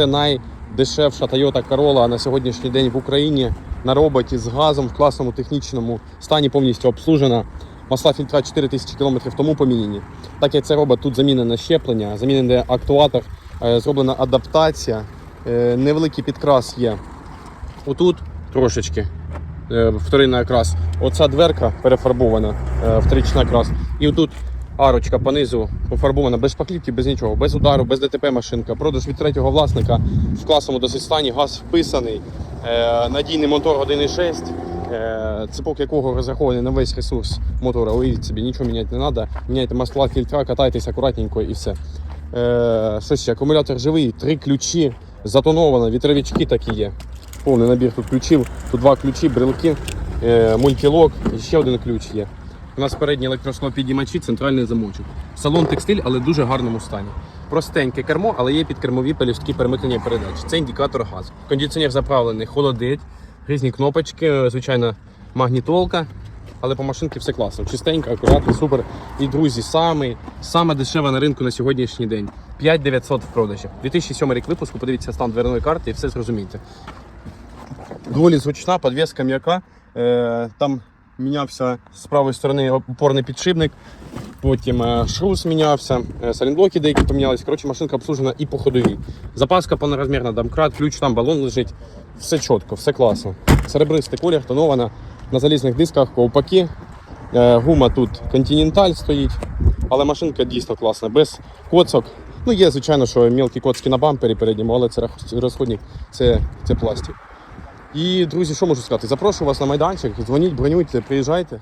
це найдешевша Toyota Corolla на сьогоднішній день в Україні на роботі з газом в класному технічному стані повністю обслужена. Масла фільтра 4000 км тому поміняні. Так як це робот, тут замінене щеплення, замінений актуатор, е, зроблена адаптація, е, невеликий підкрас є. Отут трошечки е, вторинний окрас. Оця дверка перефарбована вторичний окрас. І отут арочка понизу пофарбована без шпаклівки, без нічого, без удару, без ДТП машинка. Продаж від третього власника в класному досить стані, газ вписаний, е, надійний мотор 1.6. е, Цепок якого розрахований на весь ресурс мотора, уявіть собі, нічого міняти не треба. Міняйте масла, фільтра, катайтесь акуратненько і все. Е, що ще? Акумулятор живий, три ключі, затоновано, вітровички такі є. Повний набір тут ключів. Тут два ключі, брелки, е, мультілок і ще один ключ є. У нас передні електросклопідіймачі, центральний замочок. Салон текстиль, але в дуже гарному стані. Простеньке кермо, але є підкермові пелюстки перемикання передач. Це індикатор газу. Кондиціонер заправлений, холодить, різні кнопочки, звичайно, магнітолка. Але по машинці все класно. Чистенько, акуратно, супер. І друзі, саме, саме дешеве на ринку на сьогоднішній день. 5900 в продажі. 2007 рік випуску, подивіться стан дверної карти і все зрозумієте. Доволі зручна подвеска м'яка. Е, там мінявся з правої сторони опорний підшипник, потім е, шрус мінявся, е, салінблоки деякі помінялись. Коротше, машинка обслужена і по ходовій. Запаска повнорозмірна, домкрат, ключ там, балон лежить. Все чітко, все класно. Серебристий колір, тонована на залізних дисках, ковпаки. Е, Гума тут Continental стоїть, але машинка дійсно класна, без коцок. Ну, є, звичайно, що мілкі коцки на бампері передньому, але це розходник, це, це пластик. І, друзі, що можу сказати? Запрошую вас на майданчик, дзвоніть, бронюйте, приїжджайте.